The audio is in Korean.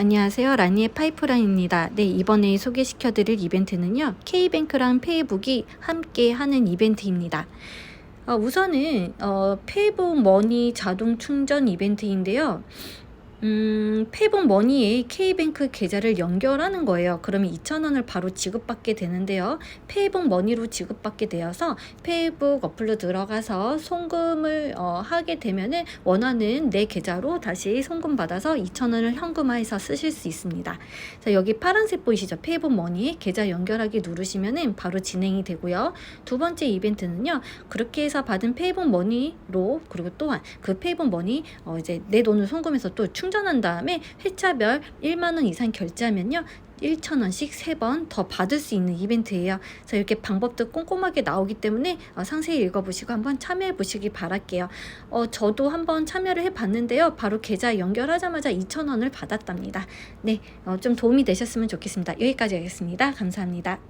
안녕하세요. 라니의 파이프라인입니다. 네, 이번에 소개시켜드릴 이벤트는요. K뱅크랑 페이북이 함께 하는 이벤트입니다. 어, 우선은 어, 페이북 머니 자동 충전 이벤트인데요. 음, 페이북 머니에 K뱅크 계좌를 연결하는 거예요. 그러면 2,000원을 바로 지급받게 되는데요. 페이북 머니로 지급받게 되어서 페이북 어플로 들어가서 송금을 어, 하게 되면은 원하는 내 계좌로 다시 송금 받아서 2,000원을 현금화해서 쓰실 수 있습니다. 자, 여기 파란색 보이시죠? 페이북 머니에 계좌 연결하기 누르시면은 바로 진행이 되고요. 두 번째 이벤트는요. 그렇게 해서 받은 페이북 머니로 그리고 또한 그 페이북 머니 어, 이제 내 돈을 송금해서 또 충전한 다음에 회차별 1만 원 이상 결제하면요. 1,000원씩 3번 더 받을 수 있는 이벤트예요. 그래서 이렇게 방법도 꼼꼼하게 나오기 때문에 어, 상세히 읽어보시고 한번 참여해 보시기 바랄게요. 어, 저도 한번 참여를 해 봤는데요. 바로 계좌 연결하자마자 2,000원을 받았답니다. 네, 어, 좀 도움이 되셨으면 좋겠습니다. 여기까지 하겠습니다. 감사합니다.